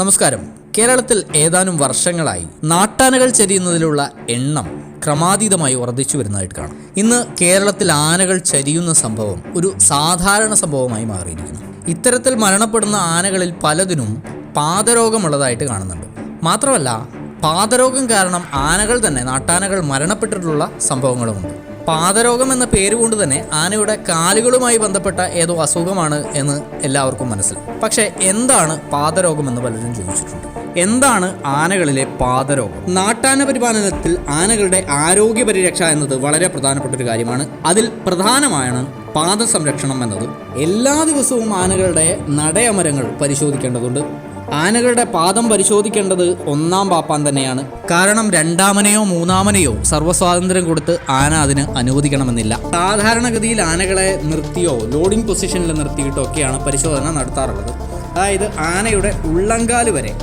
നമസ്കാരം. കേരളത്തിൽ ഏതാനും വർഷങ്ങളായി നാട്ടാനകൾ ചരിയുന്നതിലുള്ള എണ്ണം ക്രമാതീതമായി വർദ്ധിച്ചു വരുന്നതായിട്ട് കാണാം. ഇന്ന് കേരളത്തിൽ ആനകൾ ചരിയുന്ന സംഭവം ഒരു സാധാരണ സംഭവമായി മാറിയിരിക്കുന്നു. ഇത്തരത്തിൽ മരണപ്പെടുന്ന ആനകളിൽ പലതിനും പാദരോഗമുള്ളതായിട്ട് കാണുന്നുണ്ട്. മാത്രമല്ല പാദരോഗം കാരണം ആനകൾ തന്നെ നാട്ടാനകൾ മരണപ്പെട്ടിട്ടുള്ള സംഭവങ്ങളുമുണ്ട്. പാദരോഗം എന്ന പേരുകൊണ്ട് തന്നെ ആനയുടെ കാലുകളുമായി ബന്ധപ്പെട്ട ഏതോ അസുഖമാണ് എന്ന് എല്ലാവർക്കും മനസ്സിലാവും പക്ഷേ എന്താണ് പാദരോഗം എന്ന് പലരും ചോദിച്ചിട്ടുണ്ട്. എന്താണ് ആനകളിലെ പാദരോഗം? നാട്ടാന പരിപാലനത്തിൽ ആനകളുടെ ആരോഗ്യ പരിരക്ഷ എന്നത് വളരെ പ്രധാനപ്പെട്ട ഒരു കാര്യമാണ്. അതിൽ പ്രധാനമാണ് പാദ സംരക്ഷണം എന്നത് എല്ലാ ദിവസവും ആനകളുടെ നടയമരങ്ങൾ പരിശോധിക്കേണ്ടതുണ്ട്. ആനകളുടെ പാദം പരിശോധിക്കേണ്ടത് ഒന്നാം പാപ്പാൻ തന്നെയാണ്. കാരണം രണ്ടാമനെയോ മൂന്നാമനെയോ സർവസ്വാതന്ത്ര്യം കൊടുത്ത് ആന അതിന് അനുവദിക്കണമെന്നില്ല. സാധാരണഗതിയിൽ ആനകളെ നിർത്തിയോ ലോഡിംഗ് പൊസിഷനിൽ നിർത്തിയിട്ടോ ഒക്കെയാണ് പരിശോധന നടത്താറുള്ളത്. അതായത് ആനയുടെ ഉള്ളങ്കാൽ വരെ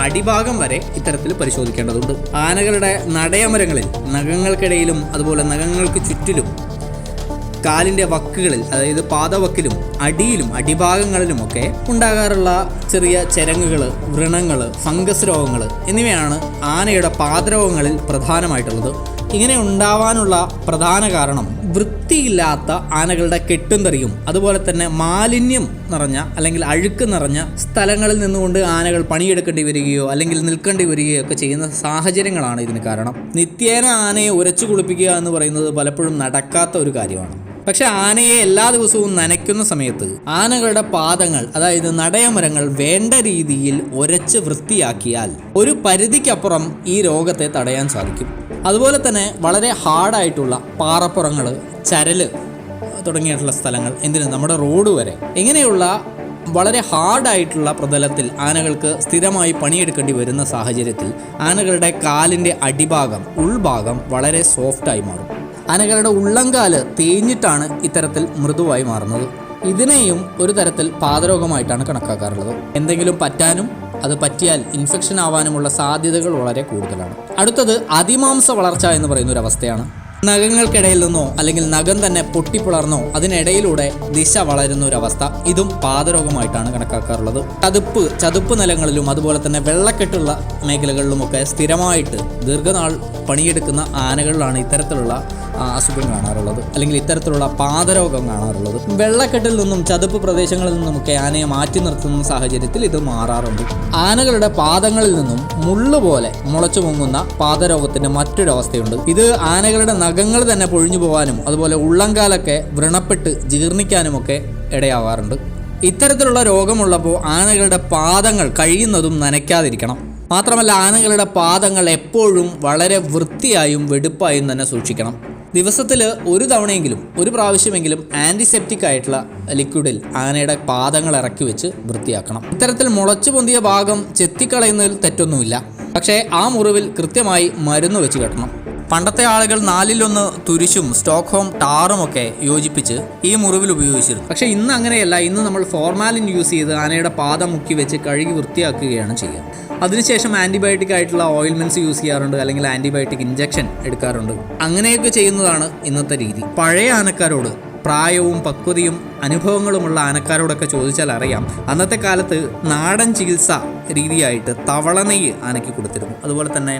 അടിഭാഗം വരെ ഇത്തരത്തിൽ പരിശോധിക്കേണ്ടതുണ്ട്. ആനകളുടെ നടയമരങ്ങളിൽ നഖങ്ങൾക്കിടയിലും അതുപോലെ നഖങ്ങൾക്ക് ചുറ്റിലും കാലിന്റെ വക്കുകളിൽ അതായത് പാദവക്കിലും അടിയിലും അടിഭാഗങ്ങളിലുമൊക്കെ ഉണ്ടാകാറുള്ള ചെറിയ ചരങ്ങുകൾ വ്രണങ്ങൾ ഫംഗസ് രോഗങ്ങൾ എന്നിവയാണ് ആനയുടെ പാദരോഗങ്ങളിൽ പ്രധാനമായിട്ടുള്ളത്. ഇങ്ങനെ ഉണ്ടാവാനുള്ള പ്രധാന കാരണം വൃത്തിയില്ലാത്ത ആനകളുടെ കെട്ടുന്തറിയും അതുപോലെ തന്നെ മാലിന്യം നിറഞ്ഞ അല്ലെങ്കിൽ അഴുക്ക് നിറഞ്ഞ സ്ഥലങ്ങളിൽ നിന്നുകൊണ്ട് ആനകൾ പണിയെടുക്കേണ്ടി വരികയോ അല്ലെങ്കിൽ നിൽക്കേണ്ടി വരികയോ ഒക്കെ ചെയ്യുന്ന സാഹചര്യങ്ങളാണ് ഇതിന് കാരണം. നിത്യേന ആനയെ ഉരച്ചു കുളിപ്പിക്കുക എന്ന് പറയുന്നത് പലപ്പോഴും നടക്കാത്ത ഒരു കാര്യമാണ്. പക്ഷെ ആനയെ എല്ലാ ദിവസവും നനയ്ക്കുന്ന സമയത്ത് ആനകളുടെ പാദങ്ങൾ അതായത് നടയമരങ്ങൾ വേണ്ട രീതിയിൽ ഉരച്ച് വൃത്തിയാക്കിയാൽ ഒരു പരിധിക്കപ്പുറം ഈ രോഗത്തെ തടയാൻ സാധിക്കും. അതുപോലെ തന്നെ വളരെ ഹാർഡായിട്ടുള്ള പാറപ്പുറങ്ങൾ ചരൽ തുടങ്ങിയിട്ടുള്ള സ്ഥലങ്ങൾ എന്തിന് നമ്മുടെ റോഡ് വരെ. ഇങ്ങനെയുള്ള വളരെ ഹാർഡായിട്ടുള്ള പ്രതലത്തിൽ ആനകൾക്ക് സ്ഥിരമായി പണിയെടുക്കേണ്ടി വരുന്ന സാഹചര്യത്തിൽ ആനകളുടെ കാലിന്റെ അടിഭാഗം ഉൾഭാഗം വളരെ സോഫ്റ്റായി മാറും. ആനകളുടെ ഉള്ളങ്കാൽ തേഞ്ഞിട്ടാണ് ഇത്തരത്തിൽ മൃദുവായി മാറുന്നത്. ഇതിനെയും ഒരു തരത്തിൽ പാതരോഗമായിട്ടാണ് കണക്കാക്കാറുള്ളത്. എന്തെങ്കിലും പറ്റാനും അത് പറ്റിയാൽ ഇൻഫെക്ഷൻ ആവാനുമുള്ള സാധ്യതകൾ വളരെ കൂടുതലാണ്. അടുത്തത് അതിമാംസ വളർച്ച എന്ന് പറയുന്ന ഒരു അവസ്ഥയാണ്. നഖങ്ങൾക്കിടയിൽ നിന്നോ അല്ലെങ്കിൽ നഖം തന്നെ പൊട്ടിപ്പിളർന്നോ അതിനിടയിലൂടെ ദിശ വളരുന്ന ഒരു അവസ്ഥ. ഇതും പാതരോഗമായിട്ടാണ് കണക്കാക്കാറുള്ളത്. ചതുപ്പ് ചതുപ്പ് നിലങ്ങളിലും അതുപോലെ തന്നെ വെള്ളക്കെട്ടുള്ള മേഖലകളിലുമൊക്കെ സ്ഥിരമായിട്ട് ദീർഘനാൾ പണിയെടുക്കുന്ന ആനകളിലാണ് ഇത്തരത്തിലുള്ള അസുഖം കാണാറുള്ളത് അല്ലെങ്കിൽ ഇത്തരത്തിലുള്ള പാദരോഗം കാണാറുള്ളത്. വെള്ളക്കെട്ടിൽ നിന്നും ചതുപ്പ് പ്രദേശങ്ങളിൽ നിന്നും ഒക്കെ ആനയെ മാറ്റി നിർത്തുന്ന സാഹചര്യത്തിൽ ഇത് മാറാറുണ്ട്. ആനകളുടെ പാദങ്ങളിൽ നിന്നും മുള്ളുപോലെ മുളച്ചു പൊങ്ങുന്ന പാദരോഗത്തിന്റെ മറ്റൊരു അവസ്ഥയുണ്ട് ഇത് ആനകളുടെ നഖങ്ങൾ തന്നെ പൊഴിഞ്ഞു പോകാനും അതുപോലെ ഉള്ളംകാലൊക്കെ വ്രണപ്പെട്ട് ജീർണിക്കാനുമൊക്കെ ഇടയാവാറുണ്ട്. ഇത്തരത്തിലുള്ള രോഗമുള്ളപ്പോൾ ആനകളുടെ പാദങ്ങൾ കഴിയുന്നതും നനയ്ക്കാതിരിക്കണം. മാത്രമല്ല ആനകളുടെ പാദങ്ങൾ എപ്പോഴും വളരെ വൃത്തിയായും വെടുപ്പായും തന്നെ സൂക്ഷിക്കണം. ദിവസത്തിൽ ഒരു തവണയെങ്കിലും ഒരു പ്രാവശ്യമെങ്കിലും ആന്റിസെപ്റ്റിക് ആയിട്ടുള്ള ലിക്വിഡിൽ ആനയുടെ പാദങ്ങൾ ഇറക്കി വെച്ച് വൃത്തിയാക്കണം. ഇത്തരത്തിൽ മുളച്ചു പൊന്തിയ ഭാഗം ചെത്തിക്കളയുന്നതിൽ തെറ്റൊന്നുമില്ല. പക്ഷേ ആ മുറിവിൽ കൃത്യമായി മരുന്ന് വെച്ച് കെട്ടണം. പണ്ടത്തെ ആളുകൾ നാലിലൊന്ന് തുരിശും സ്റ്റോക്ക്ഹോം ടാറും ഒക്കെ യോജിപ്പിച്ച് ഈ മുറിവിൽ ഉപയോഗിച്ചിരുന്നു. പക്ഷേ ഇന്ന് അങ്ങനെയല്ല. ഇന്ന് നമ്മൾ ഫോർമാലിൻ യൂസ് ചെയ്ത് ആനയുടെ പാദം മുക്കി വെച്ച് കഴുകി വൃത്തിയാക്കുകയാണ് ചെയ്യുക അതിനുശേഷം ആന്റിബയോട്ടിക് ആയിട്ടുള്ള ഓയിൽമെന്റ്സ് യൂസ് ചെയ്യാറുണ്ട് അല്ലെങ്കിൽ ആന്റിബയോട്ടിക് ഇഞ്ചക്ഷൻ എടുക്കാറുണ്ട്. അങ്ങനെയൊക്കെ ചെയ്യുന്നതാണ് ഇന്നത്തെ രീതി. പഴയ ആനക്കാരോട് പ്രായവും പക്വതയും അനുഭവങ്ങളുമുള്ള ആനക്കാരോടൊക്കെ ചോദിച്ചാൽ അറിയാം അന്നത്തെ കാലത്ത് നാടൻ ചികിത്സ രീതിയായിട്ട് തവളനെയ്യ് ആനയ്ക്ക് കൊടുത്തിരുന്നു. അതുപോലെ തന്നെ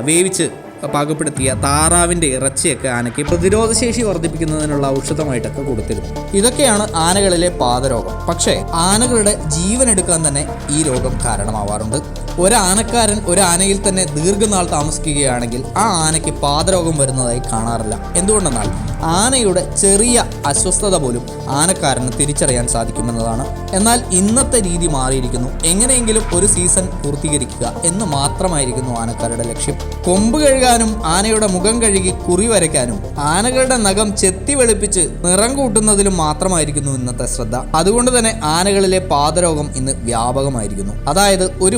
വേവിച്ച് പാകപ്പെടുത്തിയ താറാവിന്റെ ഇറച്ചിയൊക്കെ ആനയ്ക്ക് പ്രതിരോധശേഷി വർദ്ധിപ്പിക്കുന്നതിനുള്ള ഔഷധമായിട്ടൊക്കെ കൊടുത്തിരുന്നു. ഇതൊക്കെയാണ് ആനകളിലെ പാദരോഗം. പക്ഷേ ആനകളുടെ ജീവനെടുക്കാൻ തന്നെ ഈ രോഗം കാരണമാവാറുണ്ട്. ഒരാനക്കാരൻ ഒരു ആനയിൽ തന്നെ ദീർഘനാൾ താമസിക്കുകയാണെങ്കിൽ ആ ആനയ്ക്ക് പാദരോഗം വരുന്നതായി കാണാറില്ല. എന്തുകൊണ്ടെന്നാൽ ആനയുടെ ചെറിയ അസ്വസ്ഥത പോലും ആനക്കാരന് തിരിച്ചറിയാൻ സാധിക്കുമെന്നതാണ് എന്നാൽ ഇന്നത്തെ രീതി മാറിയിരിക്കുന്നു. എങ്ങനെയെങ്കിലും ഒരു സീസൺ പൂർത്തീകരിക്കുക എന്ന് മാത്രമായിരിക്കുന്നു ആനക്കാരുടെ ലക്ഷ്യം. കൊമ്പ് കഴുകാനും ആനയുടെ മുഖം കഴുകി കുറി വരയ്ക്കാനും ആനകളുടെ നഖം ചെത്തി വെളുപ്പിച്ച് നിറം കൂട്ടുന്നതിലും മാത്രമായിരിക്കുന്നു ഇന്നത്തെ ശ്രദ്ധ. അതുകൊണ്ട് തന്നെ ആനകളിലെ പാദരോഗം ഇന്ന് വ്യാപകമായിരിക്കുന്നു. അതായത് ഒരു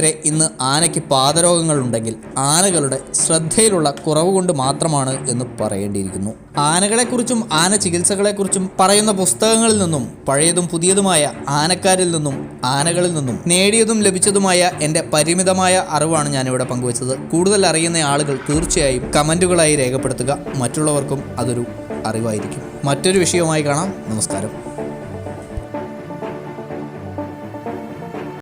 പരിധിവരെ ഇന്ന് ആനയ്ക്ക് പാദരോഗങ്ങൾ ഉണ്ടെങ്കിൽ ആനകളുടെ ശ്രദ്ധയിലുള്ള കുറവ് കൊണ്ട് മാത്രമാണ് എന്ന് പറയേണ്ടിയിരിക്കുന്നു. ആനകളെക്കുറിച്ചും ആന ചികിത്സകളെക്കുറിച്ചും പറയുന്ന പുസ്തകങ്ങളിൽ നിന്നും പഴയതും പുതിയതുമായ ആനക്കാരിൽ നിന്നും ആനകളിൽ നിന്നും നേടിയതും ലഭിച്ചതുമായ എന്റെ പരിമിതമായ അറിവാണ് ഞാനിവിടെ പങ്കുവച്ചത്. കൂടുതൽ അറിയുന്ന ആളുകൾ തീർച്ചയായും കമന്റുകളായി രേഖപ്പെടുത്തുക. മറ്റുള്ളവർക്കും അതൊരു അറിവായിരിക്കും. മറ്റൊരു വിഷയവുമായി കാണാം. നമസ്കാരം.